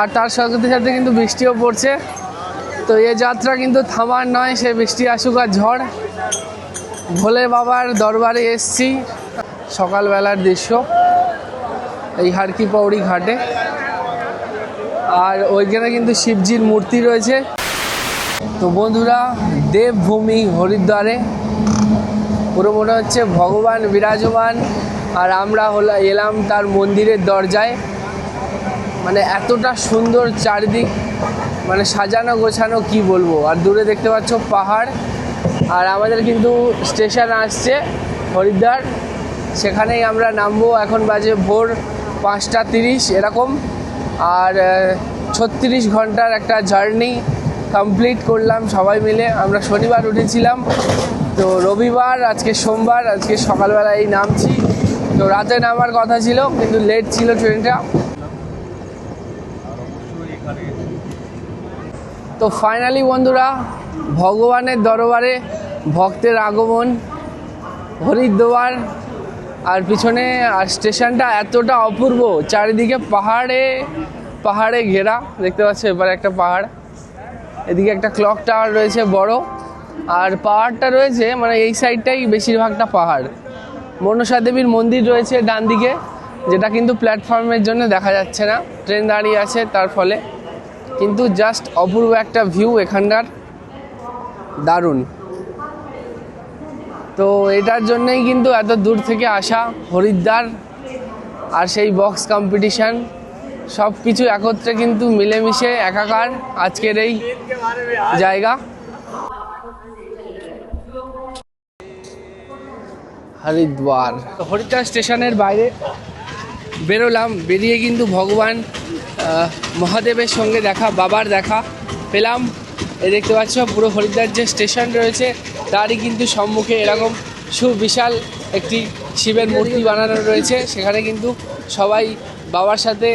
আর তার সাথে সাথে কিন্তু বৃষ্টিও পড়ছে। তো এ যাত্রা কিন্তু থামার নয়, সে বৃষ্টি আসুক আর ঝড়। ভোলে বাবার দরবারে এসছি। সকালবেলার দৃশ্য, এই হারকি পৌড়ি ঘাটে। আর ওইখানে কিন্তু শিবজির মূর্তি রয়েছে। তো বন্ধুরা, দেবভূমি হরিদ্বারে। পুরো মনে হচ্ছে ভগবান বিরাজমান। আর আমরা হলো এলাম তার মন্দিরের দরজায়। মানে এতটা সুন্দর চারিদিক মানে সাজানো গোছানো কি বলব? আর দূরে দেখতে পাচ্ছ পাহাড়, আর আমাদের কিন্তু স্টেশন আসছে হরিদ্বার। সেখানেই আমরা নামবো, এখন বাজে ভোর পাঁচটা তিরিশ এরকম। আর ছত্রিশ ঘণ্টার একটা জার্নি কমপ্লিট করলাম সবাই মিলে। আমরা শনিবার উঠেছিলাম, তো রবিবার, আজকে সোমবার, আজকে সকালবেলায় নামছি। তো রাতে নামার কথা ছিল, কিন্তু লেট ছিল ট্রেনটা তো ফাইনালি বন্ধুরা, ভগবানের দরবারে ভক্তের আগমন হরিদ্বার আর পিছনে, আর স্টেশনটা এতটা অপূর্ব, চারিদিকে পাহাড়ে পাহাড়ে ঘেরা, দেখতে পাচ্ছ এবার একটা পাহাড়, এদিকে একটা ক্লক টাওয়ার রয়েছে বড়, আর পাহাড়টা রয়েছে মানে এই সাইডটাই বেশিরভাগটা পাহাড়। মনসা দেবীর মন্দির রয়েছে ডান দিকে যেটা কিন্তু প্ল্যাটফর্মের জন্য দেখা যাচ্ছে না ট্রেন দাঁড়িয়ে আছে তার ফলে। কিন্তু জাস্ট অপূর্ব একটা ভিউ এখানকার। দারুণ। তো এটার জন্যই কিন্তু এত দূর থেকে আসা হরিদ্বার আর সেই বক্স কম্পিটিশান সব কিছু একত্রে কিন্তু মিলেমিশে একাকার আজকের এই জায়গা। হরিদ্বার। হরিদ্বার স্টেশনের বাইরে বেরোলাম, বেরিয়ে কিন্তু ভগবান মহাদেবের সঙ্গে দেখা, বাবার দেখা পেলাম। এই দেখতে পাচ্ছ, পুরো হরিদ্বার যে স্টেশন রয়েছে, তারই কিন্তু সম্মুখে এরকম সুবিশাল একটি শিবের মূর্তি বানানো রয়েছে। সেখানে কিন্তু সবাই বাবার সাথে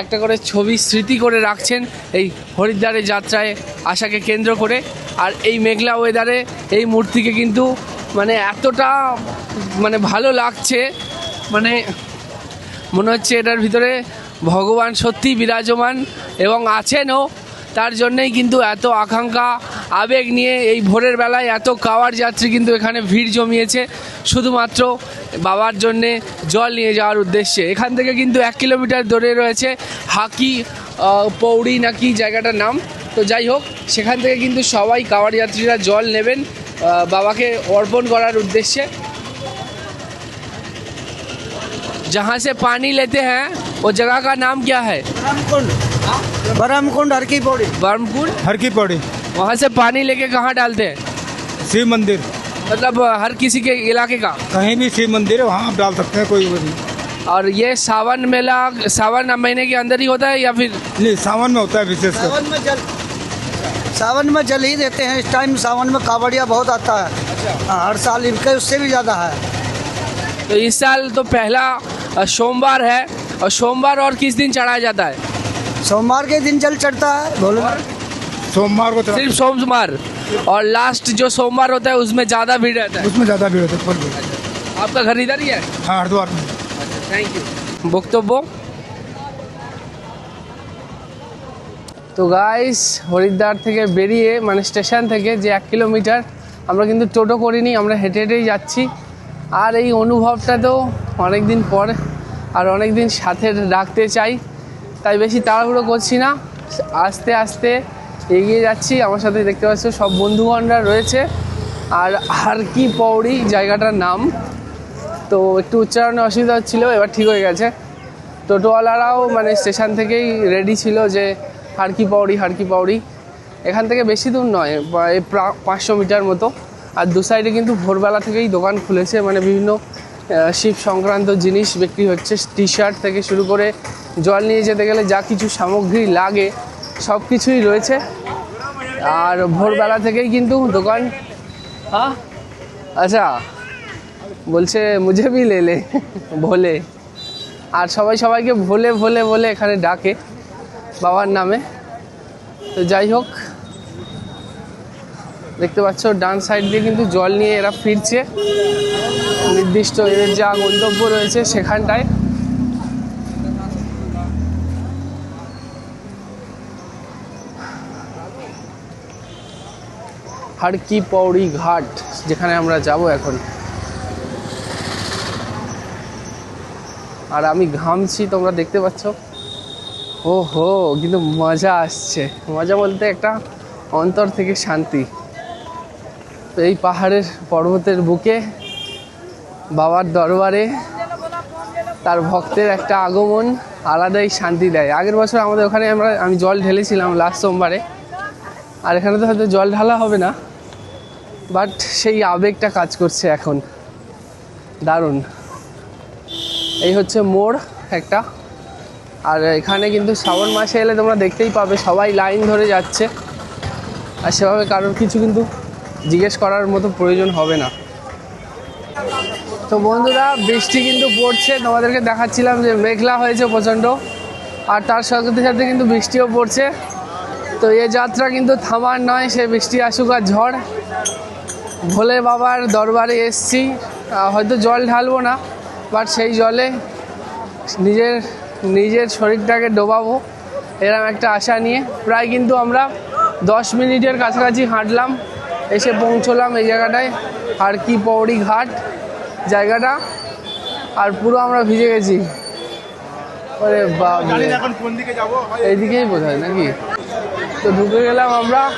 একটা করে ছবি, স্মৃতি করে রাখছেন এই হরিদ্বারের যাত্রায় আশাকে কেন্দ্র করে। আর এই মেঘলা ওয়েদারে এই মূর্তিকে কিন্তু মানে এতটা মানে ভালো লাগছে মানে মনে হচ্ছে এটার ভিতরে ভগবান সত্যি বিরাজমান এবং আছেনও, তার জন্যেই কিন্তু এত আকাঙ্ক্ষা, আবেগ নিয়ে এই ভোরের বেলায় এত কাওয়ার যাত্রী কিন্তু এখানে ভিড় জমিয়েছে। শুধুমাত্র বাবার জন্যে জল নিয়ে যাওয়ার উদ্দেশ্যে। এখান থেকে কিন্তু এক কিলোমিটার দূরে রয়েছে হাকি পৌড়ি নাকি জায়গাটার নাম। তো যাই হোক, সেখান থেকে কিন্তু সবাই কাওয়ার যাত্রীরা জল নেবেন বাবাকে অর্পণ করার উদ্দেশ্যে। जहाँ से पानी लेते हैं वो जगह का नाम क्या है? बरमकुंड बरमकुंड हर की पौड़ी बर्मकुंड हर की पौड़ी वहाँ से पानी लेके कहाँ डालते हैं? शिव मंदिर। मतलब हर किसी के इलाके का? कहीं भी शिव मंदिर है वहाँ आप डाल सकते हैं कोई नहीं। और ये सावन मेला सावन महीने के अंदर ही होता है या फिर? नहीं सावन में होता है विशेषकर। सावन में जल सावन में जल ही देते हैं इस टाइम सावन में कावड़िया बहुत आता है। हाँ, हर साल इनके उससे भी ज़्यादा है। तो इस साल तो पहला सोमवार है और सोमवार और किस दिन चढ़ाया जाता है सोमवार के दिन जल चढ़ता है भोले सोमवार को चढ़ा- सिर्फ सोमवार और लास्ट जो सोमवार होता है उसमें ज़्यादा भीड़ रहता है उसमें ज़्यादा भीड़ होती है फुल भीड़ आपका घर इधर ही है हाँ हरिद्वार में থ্যাংক ইউ বক্তব্য তো গাইস হরিদ্বার থেকে বেরিয়ে মানে স্টেশন থেকে যে এক কিলোমিটার আমরা কিন্তু টোটো করিনি আমরা হেঁটে হেঁটেই যাচ্ছি আর এই অনুভবটা তো অনেক দিন পর আর অনেক দিন সাথে রাখতে চাই। তাই বেশি তাড়াহুড়ো করছি না। আস্তে আস্তে এগিয়ে যাচ্ছি। আমার সাথে দেখতে পাচ্ছ সব বন্ধুগণরা রয়েছে। আর আর কি পৌড়ি জায়গাটার নাম। তো একটু উচ্চারণে অসুবিধা হচ্ছিল, এবার ঠিক হয়ে গেছে। টোটোওয়ালারাও মানে স্টেশন থেকেই রেডি ছিল যে হারকি পাউড়ি হারকি পাউড়ি এখান থেকে বেশি দূর নয় পাঁচশো মিটার মতো। আর দু সাইডে কিন্তু ভোরবেলা থেকেই দোকান খুলেছে। মানে বিভিন্ন শিব সংক্রান্ত জিনিস বিক্রি হচ্ছে। টি শার্ট থেকে শুরু করে জল নিয়ে যেতে গেলে যা কিছু সামগ্রী লাগে সব কিছুই রয়েছে। আর ভোরবেলা থেকেই কিন্তু দোকান হ্যাঁ? আচ্ছা বলছে মুঝে ভি লে লে ভোলে। আর সবাই সবাইকে ভোলে ভোলে বলে এখানে ডাকে বাবার নামে। তো যাই হোক দেখতে পাচ্ছ, ডান সাইড দিয়ে কিন্তু জল নিয়ে এরা ফিরছে। নির্দিষ্ট এদের যা গন্তব্য রয়েছে সেখানটায়। হাড়কি পৌড়ি ঘাট, যেখানে আমরা যাব এখন। আর আমি ঘামছি, তোমরা দেখতে পাচ্ছ। ও হো কিন্তু মজা আসছে। মজা বলতে একটা অন্তর থেকে শান্তি। তো এই পাহাড়ের পর্বতের বুকে, বাবার দরবারে তার ভক্তের একটা আগমন, আলাদাই শান্তি দেয়। আগের বছর আমাদের ওখানে আমরা, আমি জল ঢেলেছিলাম লাস্ট সোমবারে, আর এখানে তো হয়তো জল ঢালা হবে না বাট সেই আবেগটা কাজ করছে এখন। দারুণ। এই হচ্ছে মোড় একটা, আর এখানে কিন্তু শ্রাবণ মাসে এলে তোমরা দেখতেই পাবে, সবাই লাইন ধরে যাচ্ছে, আর সেভাবে কারোর কিছু কিন্তু জিজ্ঞেস করার মতো প্রয়োজন হবে না। তো বন্ধুরা, বৃষ্টি কিন্তু পড়ছে। তোমাদেরকে দেখাচ্ছিলাম যে মেঘলা হয়েছে প্রচণ্ড। আর তার সাথে সাথে কিন্তু বৃষ্টিও পড়ছে। তো এ যাত্রা কিন্তু থামার নয়, সে বৃষ্টি আসুক আর ঝড়। ভোলে বাবার দরবারে এসছি। হয়তো জল ঢালবো না বাট সেই জলে নিজের নিজের শরীরটাকে ডোবাবো এরকম একটা আশা নিয়ে। প্রায় কিন্তু আমরা দশ মিনিটের কাছাকাছি হাঁটলাম। এসে পৌঁছলাম এই জায়গাটায়। আর কি পৌড়ি ঘাট জায়গাটা। আর পুরো আমরা ভিজে গেছি। যাব এইদিকেই বোধ হয় নাকি? তো ঢুকে গেলাম আমরা।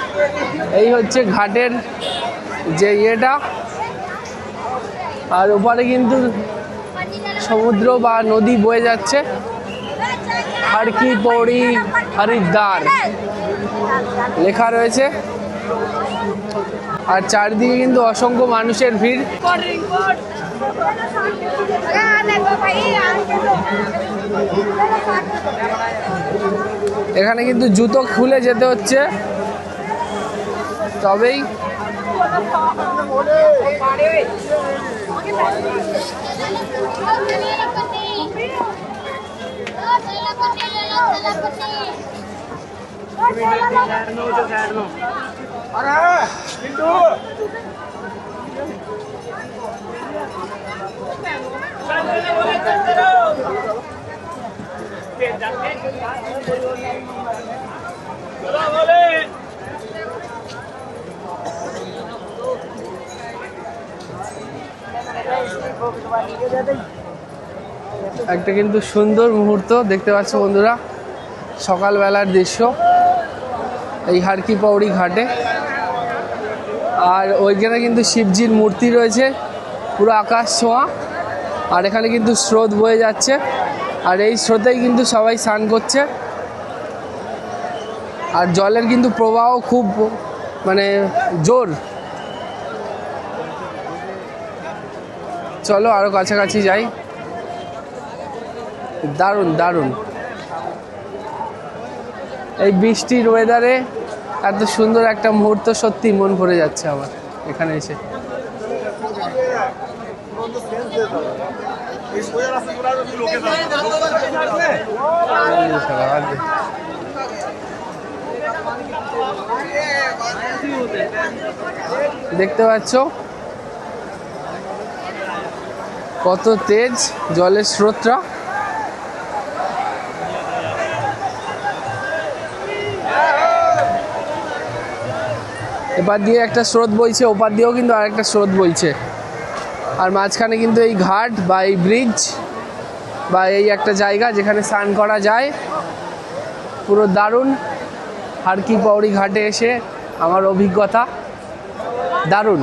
এই হচ্ছে ঘাটের যে ইয়েটা। আর ওপারে কিন্তু সমুদ্র বা নদী বয়ে যাচ্ছে। হাড়কি পৌড়ি হরিদ্বার। লেখা রয়েছে। আর চারদিকে কিন্তু অসংখ্য মানুষের ভিড়। এখানে কিন্তু জুতো খুলে যেতে হচ্ছে। তবেই একটা কিন্তু সুন্দর মুহূর্ত দেখতে পাচ্ছ বন্ধুরা। সকালবেলার দৃশ্য। এই হারকি পৌড়ি ঘাটে। আর ওইখানে কিন্তু শিবজির মূর্তি রয়েছে, পুরো আকাশ ছোঁয়া। আর এখানে কিন্তু স্রোত বয়ে যাচ্ছে। আর এই স্রোতেই কিন্তু সবাই স্নান করছে। আর জলের কিন্তু প্রবাহ খুব মানে জোর। চলো আরও কাছাকাছি যাই। দারুণ দারুণ। এই বৃষ্টির ওয়েদারে এত সুন্দর একটা মুহূর্ত সত্যি মন ভরে যাচ্ছে আমার এখানে এসে। দেখতে পাচ্ছ? কত তেজ, জলের স্রোতটা। এপার দিয়ে একটা স্রোত বইছে, ওপার দিয়েও কিন্তু আরেকটা স্রোত বইছে। আর মাঝখানে কিন্তু এই ঘাট বা এই ব্রিজ বা এই একটা জায়গা যেখানে স্নান করা যায়, পুরো দারুণ। হারকি পৌড়ি ঘাটে এসে আমার অভিজ্ঞতা দারুণ।